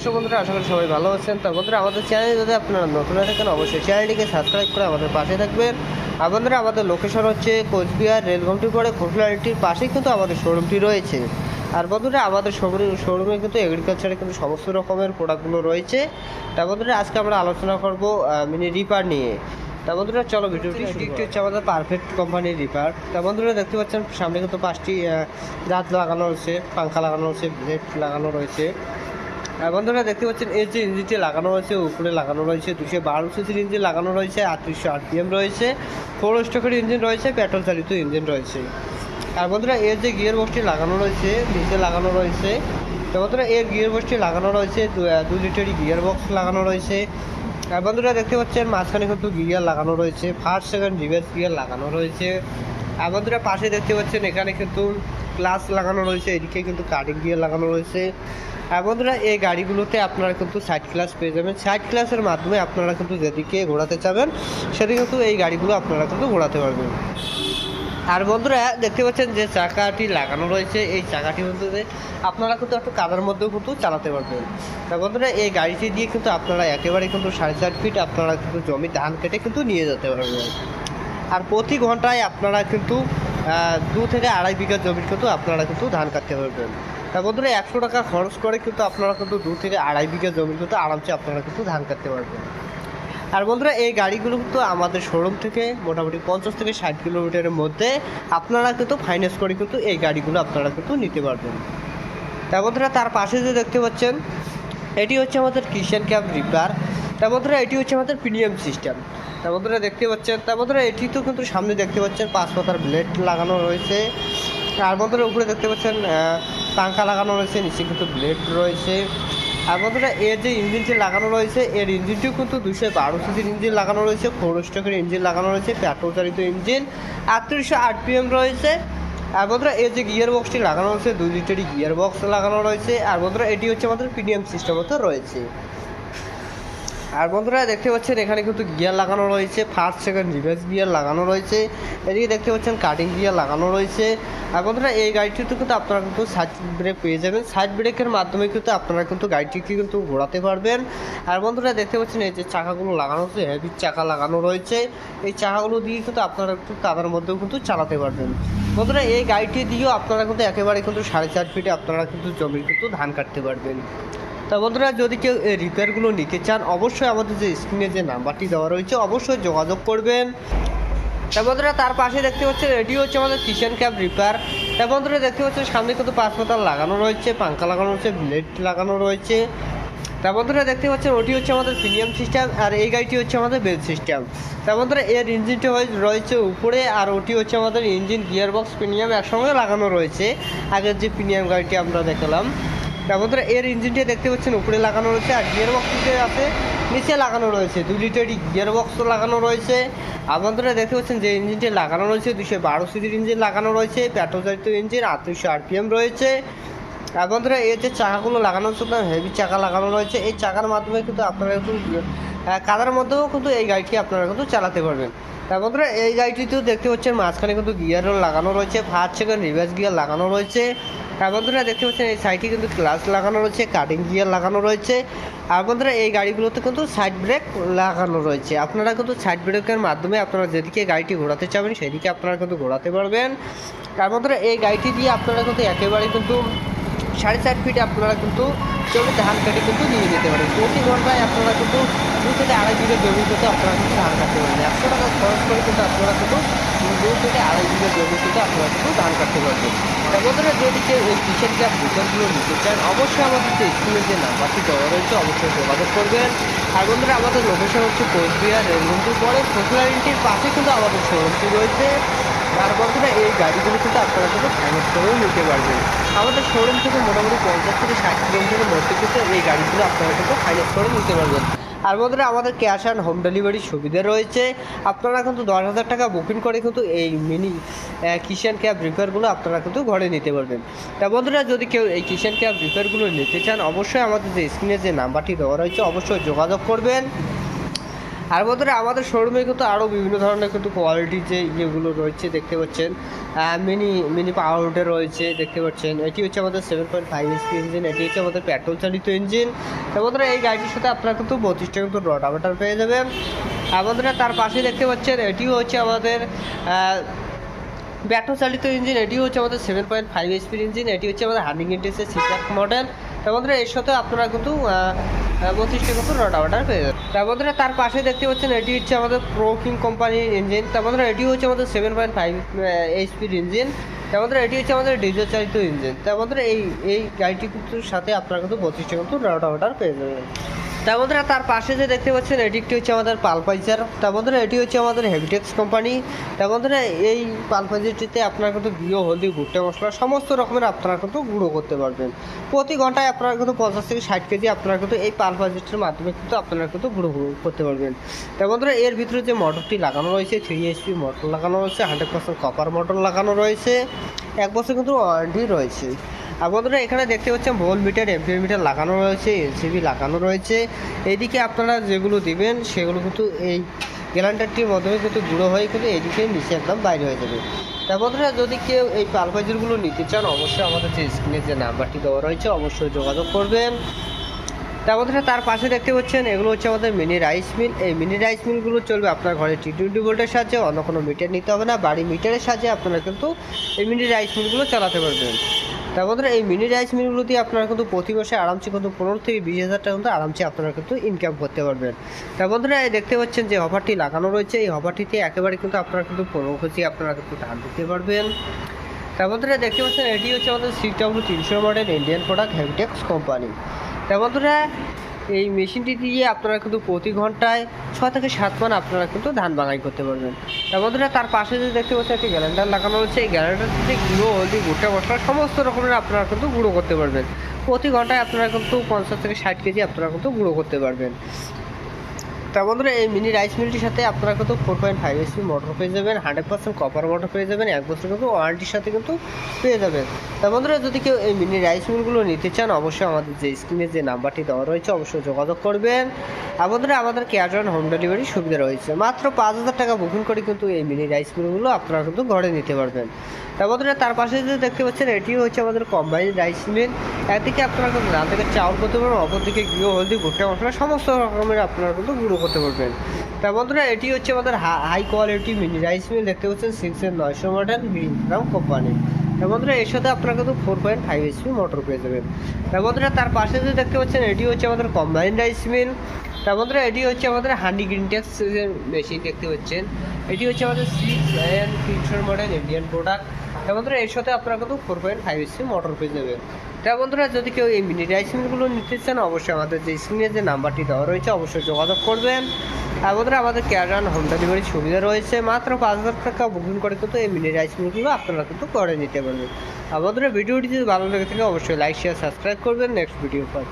দর্শক বন্ধুরা, আশা করি সবাই ভালো আছেন। তো বন্ধুরা, আমাদের চ্যানেলে যদি আপনারা নতুন থাকেন, অবশ্যই চ্যানেলটিকে সাবস্ক্রাইব করে আমাদের পাশে থাকবেন। আর বন্ধুরা, আমাদের লোকেশন হচ্ছে কোচবিহার রেলঘুমটির পরে খুলনাটির পাশেই কিন্তু আমাদের শোরুমটি রয়েছে। আর বন্ধুরা, আমাদের শোরুমে কিন্তু এগ্রিকালচারে কিন্তু সমস্ত রকমের প্রোডাক্টগুলো রয়েছে। তা বন্ধুরা, আজকে আমরা আলোচনা করব মিনি রিপার নিয়ে। তা বন্ধুরা, চলো ভিডিওটি একটি হচ্ছে আমাদের পারফেক্ট কোম্পানির রিপার তা বন্ধুরা, দেখতে পাচ্ছেন, সামনে কিন্তু পাঁচটি রাত লাগানো রয়েছে পাঙ্খা লাগানো রয়েছে ব্লেড লাগানো রয়েছে। বন্ধুরা দেখতে পাচ্ছেন এর যে ইঞ্জিনটি লাগানো রয়েছে, উপরে লাগানো রয়েছে, দুশো বারো সিসির ইঞ্জিন লাগানো রয়েছে আটত্রিশশো আরপিএম রয়েছে ফোর স্টকের ইঞ্জিন রয়েছে পেট্রোল চালিত ইঞ্জিন রয়েছে। আর বন্ধুরা এর যে গিয়ার বক্সটি লাগানো রয়েছে, নিচে লাগানো রয়েছে, তো বন্ধুরা এর গিয়ার বক্সটি লাগানো রয়েছে, দু- লিটারই গিয়ার বক্স লাগানো রয়েছে। আর বন্ধুরা, দেখতে পাচ্ছেন, মাঝখানে কিন্তু গিয়ার লাগানো রয়েছে ফার্স্ট সেকেন্ড রিভার্স গিয়ার লাগানো রয়েছে। আর বন্ধুরা, পাশে দেখতে পাচ্ছেন, এখানে কিন্তু ক্লাস লাগানো রয়েছে, এদিকে কিন্তু কাটিং গিয়ার লাগানো রয়েছে। বন্ধুরা, এই গাড়িগুলোতে আপনারা কিন্তু সাইড ক্লাস পেয়ে যাবেন। সাইড ক্লাসের মাধ্যমে আপনারা কিন্তু যেদিকে ঘোরাতে চাবেন, সেদিকে কিন্তু এই গাড়িগুলো আপনারা কিন্তু ঘোরাতে পারবেন। আর বন্ধুরা, দেখতে পাচ্ছেন যে চাকাটি লাগানো রয়েছে। এই চাকাটি মধ্যে আপনারা কিন্তু একটু কাদার মধ্যেও কিন্তু চালাতে পারবেন। তা বন্ধুরা, এই গাড়িটি দিয়ে কিন্তু আপনারা একেবারে কিন্তু সাড়ে চার ফিট আপনারা কিন্তু জমি ধান কেটে কিন্তু নিয়ে যেতে পারবেন। আর প্রতি ঘন্টায় আপনারা কিন্তু দু থেকে আড়াই বিঘা জমির কিন্তু আপনারা কিন্তু ধান কাটতে পারবেন। তা বন্ধুরা, একশো টাকা খরচ করে কিন্তু আপনারা কিন্তু দু থেকে আড়াই বিঘা জমি কিন্তু আরামসে আপনারা কিন্তু ধান কাটতে পারবেন। আর বন্ধুরা, এই গাড়িগুলো কিন্তু আমাদের শোরুম থেকে মোটামুটি পঞ্চাশ থেকে ষাট কিলোমিটারের মধ্যে আপনারা কিন্তু ফাইন্যান্স করে কিন্তু এই গাড়িগুলো আপনারা কিন্তু নিতে পারবেন। তা বন্ধুরা, তার পাশে যে দেখতে পাচ্ছেন, এটি হচ্ছে আমাদের কিষান ক্যাব রিপার তা বন্ধুরা, এটি হচ্ছে আমাদের প্রিমিয়াম সিস্টেম তা বন্ধুরা, দেখতে পাচ্ছেন, তা বন্ধুরা, এটি তো কিন্তু সামনে দেখতে পাচ্ছেন, পাঁচ পাতার ব্লেড লাগানো রয়েছে। আর বন্ধুরা, উপরে দেখতে পাচ্ছেন পাঙ্খা লাগানো রয়েছে, নিচে কিন্তু ব্লেড রয়েছে। আর বন্ধুরা, এর যে ইঞ্জিনটি লাগানো রয়েছে, এর ইঞ্জিনটিও কিন্তু দুশো বারো সিসির ইঞ্জিন লাগানো রয়েছে ফোর স্টকের ইঞ্জিন লাগানো রয়েছে পেট্রোল চালিত ইঞ্জিন আটত্রিশশো আরপিএম রয়েছে। আর বন্ধুরা, এর যে গিয়ার বক্সটি লাগানো রয়েছে, দুই লিটারই গিয়ার বক্স লাগানো রয়েছে। আর বন্ধুরা, এটি হচ্ছে আমাদের পিডিএম সিস্টেম মতো রয়েছে। আর বন্ধুরা দেখতে পাচ্ছেন, এখানে কিন্তু গিয়ার লাগানো রয়েছে। ফার্স্ট সেকেন্ড রিভার্স গিয়ার লাগানো রয়েছে। এদিকে দেখতে পাচ্ছেন কাটিং গিয়ার লাগানো রয়েছে। আর বন্ধুরা, এই গাড়িটিতে কিন্তু আপনারা কিন্তু সাইড ব্রেক পেয়ে যাবেন। সাইড ব্রেকের মাধ্যমে কিন্তু আপনারা কিন্তু গাড়িটিকে কিন্তু ঘোরাতে পারবেন। আর বন্ধুরা, দেখতে পাচ্ছেন, এই যে চাকাগুলো লাগানো হচ্ছে হেভি চাকা লাগানো রয়েছে। এই চাকাগুলো দিয়ে কিন্তু আপনারা একটু কাদার মধ্যেও কিন্তু চালাতে পারবেন। বন্ধুরা, এই গাড়িটি দিয়েও আপনারা কিন্তু একেবারে কিন্তু সাড়ে চার ফিটে আপনারা কিন্তু জমির কিন্তু ধান কাটতে পারবেন। তা বন্ধুরা, যদি কেউ এই রিপেয়ারগুলো নিতে চান, অবশ্যই আমাদের যে স্ক্রিনে যে নাম্বারটি দেওয়া রয়েছে, অবশ্যই যোগাযোগ করবেন। তা বন্ধুরা, তার পাশে দেখতে পাচ্ছেন, এটি হচ্ছে আমাদের কিচেন ক্যাব রিপেয়ার তা বন্ধুরা, দেখতে পাচ্ছেন, সামনে কিন্তু পাঁচ পাতাল লাগানো রয়েছে পাঙ্খা লাগানো রয়েছে ব্লেড লাগানো রয়েছে। তা বন্ধুরা, দেখতে পাচ্ছেন, ওটি হচ্ছে আমাদের প্রিমিয়াম সিস্টেম আর এই গাড়িটি হচ্ছে আমাদের বেল সিস্টেম তা বন্ধুরা, এর ইঞ্জিনটি রয়েছে উপরে, আর ওটি হচ্ছে আমাদের ইঞ্জিন গিয়ারবক্স প্রিমিয়াম একসঙ্গে লাগানো রয়েছে। আগের যে প্রিমিয়াম গাড়িটি আমরা দেখালাম বন্ধুরা এর ইঞ্জিনটি দেখতে পাচ্ছেন উপরে লাগানো রয়েছে আর গিয়ার বক্সটিতে আছে নিচে লাগানো রয়েছে। দুই লিটারই গিয়ার বক্স লাগানো রয়েছে। আর বন্ধুরা দেখতে পাচ্ছেন যে ইঞ্জিনটি লাগানো রয়েছে দুশো বারো সিজির ইঞ্জিন লাগানো রয়েছে পেট্রোল চালিত ইঞ্জিন আটত্রিশশো আরপিএম রয়েছে। আর বন্ধুরা এর যে চাকাগুলো লাগানো হচ্ছে হেভি চাকা লাগানো রয়েছে এই চাকার মাধ্যমে কিন্তু আপনারা আহ, কাদার মধ্যেও কিন্তু এই গাড়িটি আপনারা কিন্তু চালাতে পারবেন। তা বন্ধুরা এই গাড়িটিতেও দেখতে পাচ্ছেন মাঝখানে কিন্তু গিয়ারও লাগানো রয়েছে ফার্স্ট সেকেন্ড রিভার্স গিয়ার লাগানো রয়েছে। আর বন্ধুরা দেখতে পাচ্ছেন, এই সাইডে কিন্তু ক্লাস লাগানো রয়েছে কাটিং গিয়ার লাগানো রয়েছে। আর বন্ধুরা, এই গাড়িগুলোতে কিন্তু সাইড ব্রেক লাগানো রয়েছে। আপনারা কিন্তু সাইড ব্রেকের মাধ্যমে আপনারা যেদিকে গাড়িটি ঘোরাতে চাবেন, সেদিকে আপনারা কিন্তু ঘোরাতে পারবেন। আর বন্ধুরা, এই গাড়িটি দিয়ে আপনারা কিন্তু একেবারে কিন্তু সাড়ে চার ফিটে আপনারা কিন্তু জমি ধান কেটে কিন্তু নিয়ে যেতে পারেন। প্রতি ঘন্টায় আপনারা কিন্তু দু থেকে আড়াই বিঘা জমি কিন্তু আপনারা কিন্তু ধান কাটতে পারবেন। একশো টাকা খরচ করে কিন্তু আপনারা কিন্তু দু থেকে বিঘা জমি কিন্তু আপনারা কিন্তু ধান কাটতে পারবেন। তা বন্ধুরা যদি কেউ এই কিষেন ক্যাব বিতরগুলো নিতে চান, অবশ্যই আমাদের যে স্কুলের যে নাম্বারটি দেওয়া রয়েছে, অবশ্যই যোগাযোগ করবেন। আর বন্ধুরা আমাদের লোকেশন হচ্ছে কোচবিহার রেলগুন্টির পরে। ফসলারিটির পাশে কিন্তু আমাদের শোরুমটি রয়েছে। আর বন্ধুরা এই গাড়িগুলো কিন্তু আপনারা কিন্তু ফাইন্যান্স করেও নিতে পারবেন। আমাদের শোরুম থেকে মোটামুটি পঞ্চাশ থেকে ষাট কিলোমিটারের মধ্যে কিন্তু এই গাড়িগুলো আপনারা কিন্তু ফাইন্যান্স করে নিতে পারবেন। আর বন্ধুরা, আমাদের ক্যাশ অ্যান্ড হোম ডেলিভারি সুবিধা রয়েছে। আপনারা কিন্তু দশ হাজার টাকা বুকিং করে কিন্তু এই মিনি কিষান ক্যাব রিপেয়ারগুলো আপনারা কিন্তু ঘরে নিতে পারবেন। তা বন্ধুরা, যদি কেউ এই কিষান ক্যাব রিপেয়ারগুলো নিতে চান, অবশ্যই আমাদের যে স্ক্রিনে যে নাম্বারটি দেওয়া রয়েছে, অবশ্যই যোগাযোগ করবেন। আর বন্ধুরা আমাদের শোরুমে কিন্তু আরও বিভিন্ন ধরনের কিন্তু কোয়ালিটি যে ইয়েগুলো রয়েছে দেখতে পাচ্ছেন। মিনি মিনি পাওয়ার রয়েছে, দেখতে পাচ্ছেন। এটি হচ্ছে আমাদের seven point five SP engine এটি হচ্ছে আমাদের পেট্রোল চালিত ইঞ্জিন তো এই গাড়িটির সাথে আপনারা কিন্তু বত্রিশটা কিন্তু রোটাভেটার পেয়ে যাবেন। বন্ধুরা তার পাশে দেখতে পাচ্ছেন, এটিও হচ্ছে আমাদের ব্যাটো চালিত ইঞ্জিন এটিও হচ্ছে আমাদের সেভেন পয়েন্ট ফাইভ এইচপির ইঞ্জিন এটি হচ্ছে আমাদের হার্নিং ইন্টেক্সের সিক্স মডেল মধ্যে এর সাথে আপনারা কিন্তু বত্রিশটা রড অর্ডার পেয়ে যাবেন তার মধ্যে তার পাশে দেখতে পাচ্ছেন, এটি হচ্ছে আমাদের প্রো কিং কোম্পানির ইঞ্জিন তার মধ্যে এটি হচ্ছে আমাদের সেভেন পয়েন্ট ফাইভ এইচপির ইঞ্জিন তার মধ্যে এটি হচ্ছে আমাদের ডিজেল চালিত ইঞ্জিন তার বন্ধুরা, এই এই গাড়িটি কিন্তু সাথে আপনারা কিন্তু বত্রিশটা কিন্তু অর্ডার পেয়ে যাবেন। তার মধ্যে তার পাশে যে দেখতে পাচ্ছেন, এটি একটি হচ্ছে আমাদের পালপাইজার। তার মধ্যে এটি হচ্ছে আমাদের হেভিটেক্স কোম্পানি তার মধ্যে এই পালপাইজারটিতে আপনারা কিন্তু গুঁড়ো হলদি, ভুট্টা, মশলা, সমস্ত রকমের আপনারা কিন্তু গুঁড়ো করতে পারবেন। প্রতি ঘন্টায় আপনারা কিন্তু পঞ্চাশ থেকে ষাট কেজি আপনারা কিন্তু এই পালপাইজারটির মাধ্যমে কিন্তু আপনারা কিন্তু গুঁড়ো করতে পারবেন। তার মধ্যে এর ভিতরে যে মোটরটি লাগানো রয়েছে থ্রি এইচপি মোটর লাগানো রয়েছে হান্ড্রেড পার্সেন্ট কপার মোটর লাগানো রয়েছে। এক বছর কিন্তু ওয়ারেন্টি রয়েছে। আর বন্ধুরা, এখানে দেখতে পাচ্ছেন ভোল মিটার, এমপিআর মিটার লাগানো রয়েছে এলসিবি লাগানো রয়েছে। এইদিকে আপনারা যেগুলো দিবেন, সেগুলো কিন্তু এই গ্যালান্ডারটির মাধ্যমে কিন্তু গুঁড়ো হয়ে কিন্তু এইদিকে নিচে একদম বাইরে হয়ে যাবে। তা বন্ধুরা, যদি কেউ এই পালপাইজারগুলো নিতে চান, অবশ্যই আমাদের যে স্ক্রিনে যে নাম্বারটি দেওয়া রয়েছে, অবশ্যই যোগাযোগ করবেন। তার মধ্যে তার পাশে দেখতে পাচ্ছেন, এগুলো হচ্ছে আমাদের মিনি রাইস মিল। এই মিনি রাইস মিলগুলো চলবে আপনার ঘরে টি টোয়েন্টি ভোল্টের সাহায্যে, অন্য কোনো মিটার নিতে হবে না, বাড়ি মিটারের সাহায্যে আপনারা কিন্তু এই মিনি রাইস মিলগুলো চালাতে পারবেন। তার বন্ধুরা, এই মিনি রাইস মিলগুলো দিয়ে আপনারা কিন্তু প্রতি মাসে আরামসে কিন্তু পনেরো থেকে বিশ হাজার টাকা কিন্তু আরামসে আপনারা কিন্তু ইনকাম করতে পারবেন। তার বন্ধুরা দেখতে পাচ্ছেন যে অফারটি লাগানো রয়েছে। এই অফারটিতে একেবারে কিন্তু আপনারা কিন্তু পনেরো কেজি আপনারা কিন্তু ধান দিতে পারবেন। তার বন্ধুরা, দেখতে পাচ্ছেন, এটি হচ্ছে আমাদের সিক্স ডাব্লু তিনশো মডেল ইন্ডিয়ান প্রোডাক্ট হ্যাভিটেক্স কোম্পানি তার বন্ধুরা এই মেশিনটি দিয়ে আপনারা কিন্তু প্রতি ঘন্টায় ছ থেকে সাত মান আপনারা কিন্তু ধান বাঙাই করতে পারবেন। তার বন্ধুরা, তার পাশে যদি দেখতে পাচ্ছেন একটি গ্যালেন্ডার লাগানো হচ্ছে এই গ্যালেন্ডারটিতে গুঁড়ো, হলদি গোটা মশলা সমস্ত রকমের আপনারা কিন্তু গুঁড়ো করতে পারবেন। প্রতি ঘন্টায় আপনারা কিন্তু পঞ্চাশ থেকে ষাট কেজি আপনারা কিন্তু গুঁড়ো করতে পারবেন। তা বন্ধুরা, এই মিনি রাইস মিলটির সাথে আপনারা কিন্তু four point five SP motor পেয়ে যাবেন হান্ড্রেড পার্সেন্ট কপার মোটর পেয়ে যাবেন, এক বছর কিন্তু ওয়ারেন্টির সাথে কিন্তু পেয়ে যাবেন। তা বন্ধুরা, যদি কেউ এই মিনি রাইস মিলগুলো নিতে চান, অবশ্যই আমাদের যে স্ক্রিনে যে নাম্বারটি দেওয়া রয়েছে, অবশ্যই যোগাযোগ করবেন। বন্ধুরা, আমাদের ক্যাশ অন হোম ডেলিভারি সুবিধা রয়েছে। মাত্র পাঁচ হাজার টাকা বুকিং করে কিন্তু এই মিনি রাইস মিলগুলো আপনারা কিন্তু ঘরে নিতে পারবেন। বন্ধুরা তার পাশে যে দেখতে পাচ্ছেন এটিও হচ্ছে আমাদের কম্বাইন রাইস মিল একদিকে আপনারা কিন্তু ধান থেকে চাউল করতে পারবেন অপরদিকে গৃহ হলদি ভুট্টা মশলা, সমস্ত রকমের আপনারা কিন্তু গুঁড়ো করতে পারবেন। তা বন্ধুরা, এটি হচ্ছে আমাদের high quality mini rice mill দেখতে পাচ্ছেন সিক্স এর নয়শো মডেল গ্রাম কোম্পানি বন্ধুরা, এর সাথে আপনারা কিন্তু four point five SP motor পেয়ে যাবেন। বন্ধুরা, তার পাশে যে দেখতে পাচ্ছেন, এটি হচ্ছে আমাদের কম্বাইন রাইস মিল তা বন্ধুরা, এটি হচ্ছে আমাদের হান্ডি গ্রিনটেক্স মেশিন দেখতে পাচ্ছেন। এটি হচ্ছে আমাদের সিক্স এন তিনশো মডেল ইন্ডিয়ান প্রোডাক্ট তা বন্ধুরা, এর সাথে আপনারা কিন্তু four point five SP motor পেয়ে যাবেন। তা বন্ধুরা, যদি কেউ এই মিনি রাইসিনগুলো নিতে চান, অবশ্যই আমাদের যে স্ক্রিনে যে নাম্বারটি দেওয়া রয়েছে, অবশ্যই যোগাযোগ করবেন। আর বন্ধুরা, আমাদের কেয়ার অ্যান্ড হোম ডেলিভারির সুবিধা রয়েছে। মাত্র পাঁচ হাজার টাকা বুকিং করে কিন্তু এই মিনি রাইসিনগুলো আপনারা কিন্তু করে নিতে পারবেন। আর বন্ধুরা, ভিডিওটি যদি ভালো লেগে থাকে, অবশ্যই লাইক শেয়ার সাবস্ক্রাইব করবেন। নেক্সট ভিডিও পর